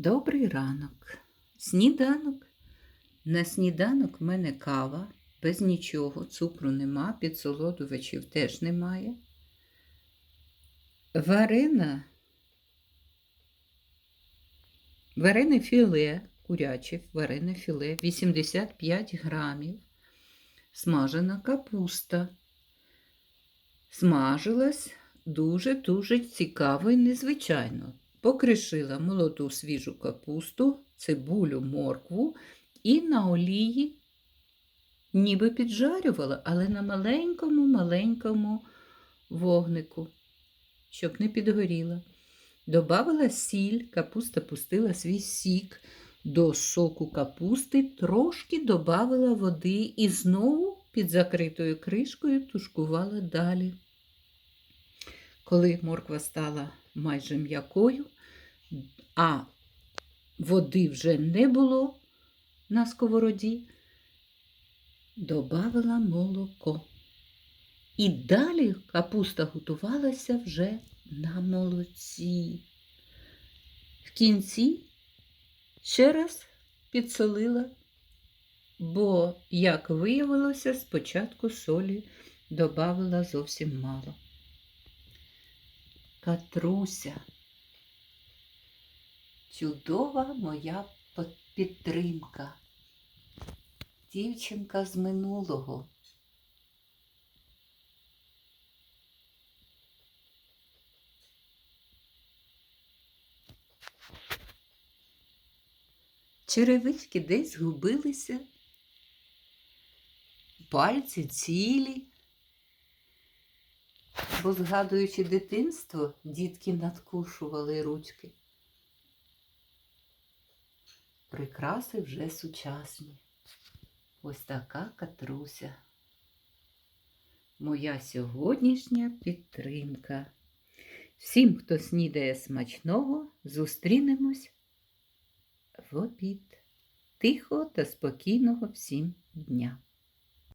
Добрий ранок. Сніданок. На сніданок в мене кава, без нічого, цукру нема, підсолодувачів теж немає. Варена. Варене філе, куряче варене філе, 85 грамів. Смажена капуста. Смажилась дуже-дуже цікаво і незвичайно. Покришила молоду свіжу капусту, цибулю, моркву і на олії ніби піджарювала, але на маленькому-маленькому вогнику, щоб не підгоріла. Добавила сіль, капуста пустила свій сік. До соку капусти трошки додавила води і знову під закритою кришкою тушкувала далі. Коли морква стала майже м'якою, а води вже не було на сковороді, добавила молоко. І далі капуста готувалася вже на молоці. В кінці ще раз підсолила, бо, як виявилося, спочатку солі додавала зовсім мало. Катруся. Чудова моя підтримка. Дівчинка з минулого. Черевички десь згубилися, пальці цілі. Бо, згадуючи дитинство, дітки надкушували ручки. Прикраси вже сучасні. Ось така катруся. Моя сьогоднішня підтримка. Всім, хто снідає смачного, зустрінемось в обід. Тихого та спокійного всім дня.